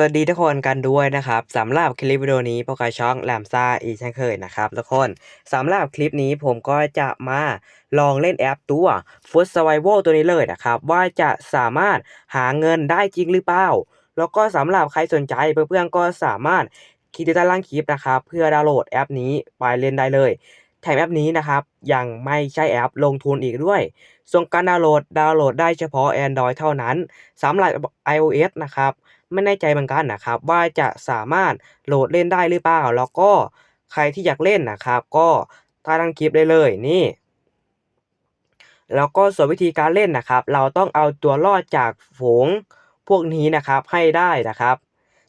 วัสดีทุกคนกันด้วยนะครับสำหรับคลิปวิดีโอนี้พวกเราช่องแลมซ่าอีกเช่นเคยนะครับทุกคนสำหรับคลิปนี้ผมก็จะมาลองเล่นแอปตัว Food Survival ตัวนี้เลยนะครับ ว่าจะสามารถหาเงินได้จริงหรือเปล่า แล้วก็สำหรับใครสนใจเพื่อนๆก็สามารถคลิกที่ใต้ล่างคลิปนะครับ เพื่อดาวน์โหลดแอปนี้ไปเล่นได้เลยแถมแอปนี้นะครับยังไม่ใช่แอปลงทุนอีกด้วยส่วนการดาวน์โหลดดาวน์โหลดได้เฉพาะ Android เท่านั้นสำหรับ iOS นะครับ ไม่แน่ใจเหมือนกันนะครับ ว่าจะสามารถโหลดเล่นได้หรือเปล่า แล้วก็ใครที่อยากเล่นนะครับ ก็ใต้ล่างคลิปได้เลยนี่ แล้วก็ส่วนวิธีการเล่นนะครับ เราต้องเอาตัวรอดจากฝูงพวกนี้นะครับให้ได้นะครับ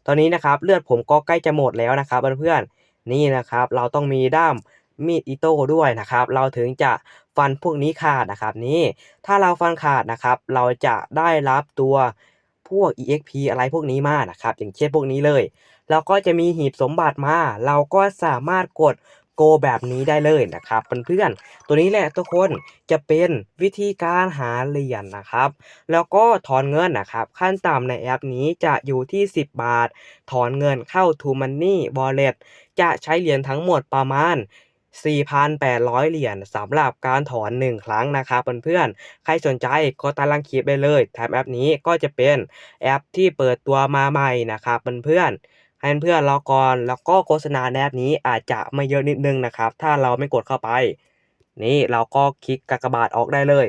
ตอนนี้นะครับเลือดผมก็ใกล้จะหมดแล้วนะครับเพื่อนๆนี่นะครับ เราต้องมีด้ามมีดอิโต้ด้วยนะครับ เราถึงจะฟันพวกนี้ขาดนะครับ นี่ถ้าเราฟันขาดนะครับ เราจะได้รับตัว พวก exp อะไรพวกนี้มานะครับ อย่างเช่นพวกนี้เลยแล้วก็จะมีหีบสมบัติมา เราก็สามารถกดโกแบบนี้ได้เลยนะครับเพื่อนๆตัวนี้แหละทุกคนจะเป็นวิธีการหาเหรียญนะครับ แล้วก็ถอนเงินนะครับ ขั้นต่ำในแอปนี้จะอยู่ที่ 10 บาท ถอนเงินเข้า t o Money Wallet จะใช้เหรียญทั้งหมดประมาณ 4,800 เหรียญสำหรับการถอน 1 ครั้งนะครับเพื่อนๆ ใครสนใจก็ตามลังคลิปไปเลยแถมแอปนี้ก็จะเป็นแอปที่เปิดตัวมาใหม่นะครับเพื่อนๆ ให้เพื่อนรอก่อนแล้วก็โฆษณาแอปนี้อาจจะไม่เยอะนิดนึงนะครับ ถ้าเราไม่กดเข้าไป นี่เราก็คลิกกากบาทออกได้เลย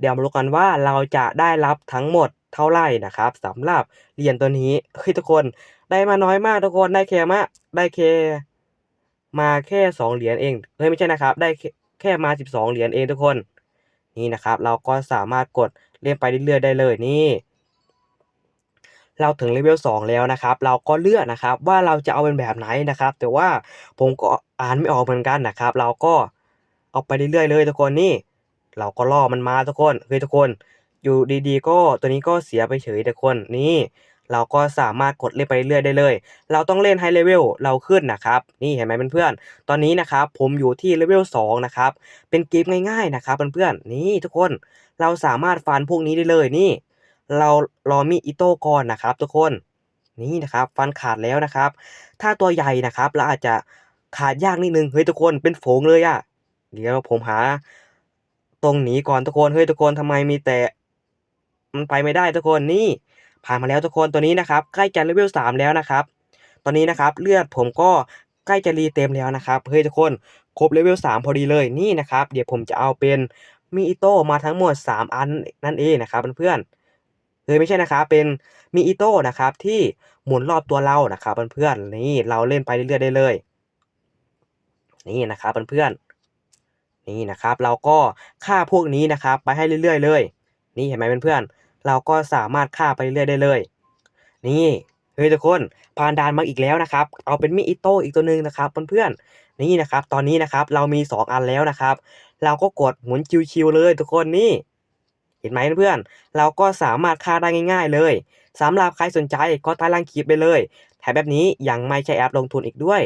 เดี๋ยวมาดูกันว่าเราจะได้รับทั้งหมดเท่าไหร่นะครับสำหรับเหรียญตัวนี้เฮ้ยทุกคนได้มาน้อยมากทุกคนได้แค่มาได้แค่ มาแค่สองเหรียญเองเฮ้ยไม่ใช่นะครับ ได้แค่มาสิบสองเหรียญเองทุกคน นี่นะครับ เราก็สามารถกดเล่นไปเรื่อยๆได้เลยนี่ เราถึงเลเวล2แล้วนะครับ เราก็เลือกนะครับว่าเราจะเอาเป็นแบบไหนนะครับ แต่ว่าผมก็อ่านไม่ออกเหมือนกันนะครับ เราก็เอาไปเรื่อยๆเลยทุกคนนี่ เราก็ล่อมันมาทุกคนเฮ้ยทุกคน อยู่ดีๆ ก็ตัวนี้ก็เสียไปเฉยทุกคนนี่ เราก็สามารถกดเล่นไปเรื่อยได้เลย เราต้องเล่นไฮเลเวลเราขึ้นนะครับ นี่เห็นไหมเพื่อนๆ ตอนนี้นะครับผมอยู่ที่เลเวล2นะครับ เป็นเกมง่ายๆนะครับเพื่อนๆ นี่ทุกคน เราสามารถฟันพวกนี้ได้เลยนี่ เรารอมีอิโต้ก่อนนะครับทุกคน นี่นะครับฟันขาดแล้วนะครับ ถ้าตัวใหญ่นะครับเราอาจจะขาดยากนิดนึง เฮ้ยทุกคนเป็นโฝงเลยอะเดี๋ยวผมหา ตรงนี้ก่อนทุกคน เฮ้ยทุกคนทำไมมีแต่ มันไปไม่ได้ทุกคนนี่ ผ่านมาแล้วทุกคนตัวนี้นะครับใกล้จะเลเวลสามแล้วนะครับตอนนี้นะครับเลือดผมก็ใกล้จะรีเต็มแล้วนะครับเฮ้ยทุกคนครบเลเวลสามพอดีเลยนี่นะครับเดี๋ยวผมจะเอาเป็นมีอิโต้มาทั้งหมด 3 อันนั่นเองนะครับเพื่อนๆเฮ้ยไม่ใช่นะครับเป็นมีอิโต้นะครับที่หมุนรอบตัวเรานะครับเพื่อนๆนี่เราเล่นไปเรื่อยๆได้เลย นี่นะครับเพื่อนๆนี่นะครับ เราก็ฆ่าพวกนี้นะครับ ไปให้เรื่อยๆเลย นี่เห็นไหมเพื่อนๆ เราก็สามารถฆ่าไปเรื่อยได้เลย นี่เฮ้ยทุกคนผ่านด่านมาอีกแล้วนะครับ เอาเป็นมีดอิโต้อีกตัวหนึ่งนะครับเพื่อนๆนี่นะครับ ตอนนี้นะครับเรามี 2 อันแล้วนะครับ เราก็กดหมุนชิวๆเลยทุกคนนี่ เห็นไหมเพื่อนๆเราก็สามารถฆ่าได้ง่าย ๆ เลยสำหรับใครสนใจก็ใต้ล่างคลิปไปเลยแถมแบบนี้ยังไม่ใช่แอปลงทุนอีกด้วย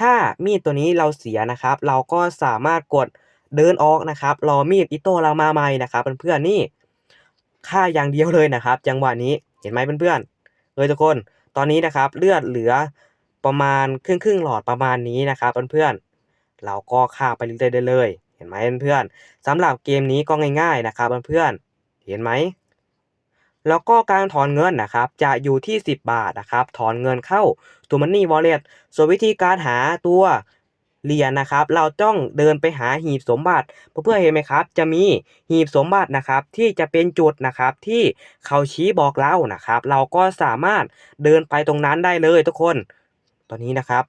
ถ้ามีดตัวนี้เราเสียนะครับ เราก็สามารถกดเดินออกนะครับรอมีดอิโต้เรามาใหม่นะครับเพื่อนๆนี่ ฆ่าอย่างเดียวเลยนะครับ จังหวะนี้เห็นไหมเพื่อนๆเลยทุกคนตอนนี้นะครับเลือดเหลือประมาณครึ่งครึ่งหลอดประมาณนี้นะครับเพื่อนๆเราก็ฆ่าไปเรื่อยๆได้เลย เห็นไหมเพื่อนๆสำหรับเกมนี้ก็ง่ายๆนะครับเพื่อนๆเห็นไหมแล้วก็การถอนเงินนะครับ จะอยู่ที่ 10 บาทนะครับ ถอนเงินเข้าตัวมันนี่วอลเล็ตส่วนวิธีการหาตัว เหรียญนะครับ เราต้องเดินไปหาหีบสมบัติเพื่อเห็นไหมครับ จะมีหีบสมบัตินะครับ ที่จะเป็นจุดนะครับที่เขาชี้บอกเรานะครับ เราก็สามารถเดินไปตรงนั้นได้เลยทุกคน ตอนนี้นะครับ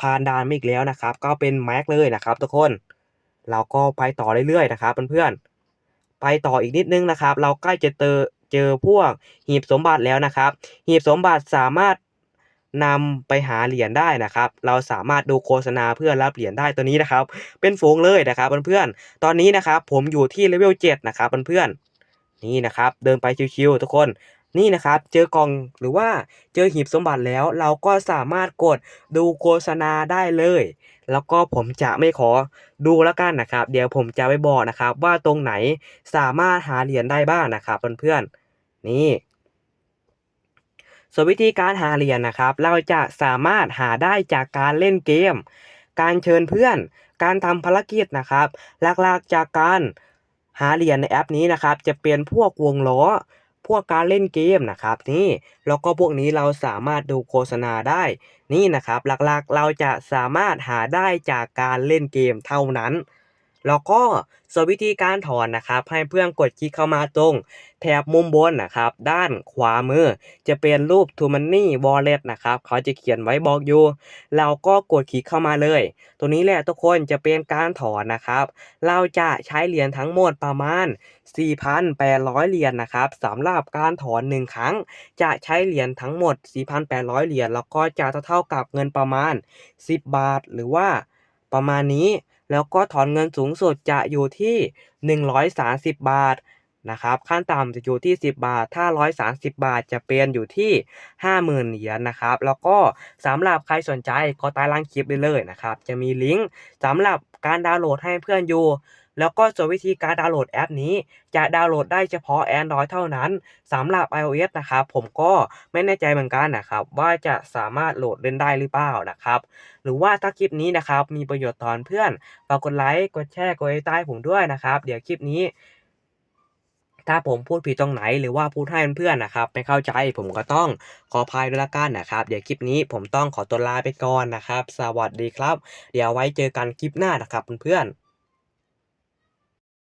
ผ่านด่านมาอีกแล้วนะครับ ก็เป็นแม็กเลยนะครับ ทุกคน เราก็ไปต่อเรื่อยๆนะครับเพื่อนๆไปต่ออีกนิดนึงนะครับ เราใกล้จะเจอเจอพวกหีบสมบัติแล้วนะครับ หีบสมบัติสามารถ นำไปหาเหรียญได้นะครับ เราสามารถดูโฆษณาเพื่อรับเหรียญได้ตัวนี้นะครับ เป็นฝูงเลยนะครับเพื่อนๆ ตอนนี้นะครับผมอยู่ที่เลเวล7นะครับเพื่อนๆ นี่นะครับเดินไปชิวๆทุกคนนี่นะครับเจอกล่องหรือว่าเจอหีบสมบัติแล้ว เราก็สามารถกดดูโฆษณาได้เลย แล้วก็ผมจะไม่ขอดูแล้วกันนะครับ เดี๋ยวผมจะไปบอกนะครับว่าตรงไหนสามารถหาเหรียญได้บ้างนะครับเพื่อนๆนี่ ส่วนวิธีการหาเหรียญนะครับ เราจะสามารถหาได้จากการเล่นเกม การเชิญเพื่อน การทำภารกิจนะครับ หลักๆจากการหาเหรียญในแอปนี้นะครับ จะเป็นพวกวงล้อ พวกการเล่นเกมนะครับ นี่แล้วก็พวกนี้เราสามารถดูโฆษณาได้นี่นะครับ หลักๆเราจะสามารถหาได้จากการเล่นเกมเท่านั้น แล้วก็ส่วนวิธีการถอนนะครับ ให้เพื่อนกดคลิกเข้ามาตรง แถบมุมบนนะครับ ด้านขวามือ จะเป็นรูป t o Money Wallet นะครับ เขาจะเขียนไว้บอกอยู่ เราก็กดคลิกเข้ามาเลย ตัวนี้แหละทุกคนจะเป็นการถอนนะครับ เราจะใช้เหรียญทั้งหมดประมาณ 4,800 เหรียญนะครับสำหรับการถอน 1 ครั้ง จะใช้เหรียญทั้งหมด 4,800 เหรียญแล้วก็จะเท่ากับเงินประมาณ 10 บาท หรือว่าประมาณนี้ แล้วก็ถอนเงินสูงสุดจะอยู่ที่ 130 บาทนะครับขั้นต่ำจะอยู่ที่ 10 บาท ถ้า 130 บาทจะเป็นอยู่ที่ 50,000 เหรียญนะครับ แล้วก็สำหรับใครสนใจก็ใต้ล่างคลิปได้เลยนะครับ จะมีลิงก์สำหรับการดาวน์โหลดให้เพื่อนอยู่ แล้วก็ส่วนวิธีการดาวน์โหลดแอปนี้ จะดาวน์โหลดได้เฉพาะ Android เท่านั้นสำหรับ iOS นะครับผมก็ไม่แน่ใจเหมือนกันนะครับ ว่าจะสามารถโหลดเล่นได้หรือเปล่านะครับ หรือว่าถ้าคลิปนี้นะครับมีประโยชน์ตอนเพื่อนฝากกดไลค์กดแชร์กดติดตามผมด้วยนะครับ เดี๋ยวคลิปนี้ถ้าผมพูดผิดตรงไหนหรือว่าพูดให้เพื่อนๆนะครับไม่เข้าใจผมก็ต้องขออภัยด้วยละกันนะครับ เดี๋ยวคลิปนี้ผมต้องขอตัวลาไปก่อนนะครับ สวัสดีครับ เดี๋ยวไว้เจอกันคลิปหน้านะครับเพื่อนๆ